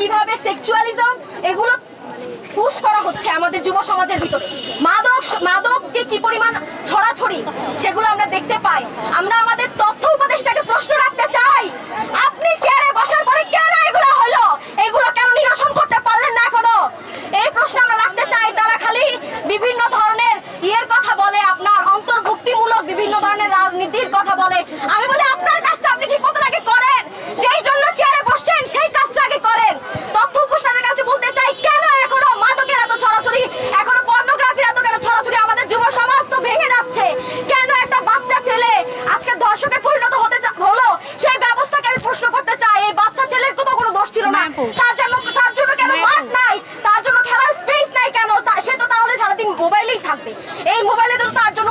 কীভাবে সেক্সুয়ালিজম এগুলো পুশ করা হচ্ছে আমাদের যুব সমাজের ভিতরে। মাদক মাদককে কি পরিমাণ ছড়াছড়ি সেগুলো আমরা দেখতে পাই। আমরা আমাদের তথ্য উপদেষ্টাকে প্রশ্ন রাখতে চাই, আপনি চেয়ারে বসার পরে কেন এগুলো হলো? এগুলো কেন নিরসন করতে পারলেন না এখনও? এই প্রশ্ন আমরা রাখতে চাই, তারা খালি বিভিন্ন ধরনের ইয়ের কথা বলে, আপনার অন্তর্ভুক্তিমূলক বিভিন্ন ধরনের রাজনীতির কথা বলে। আমি মোবাইলেই থাকবে। এই মোবাইলে তো তার জন্য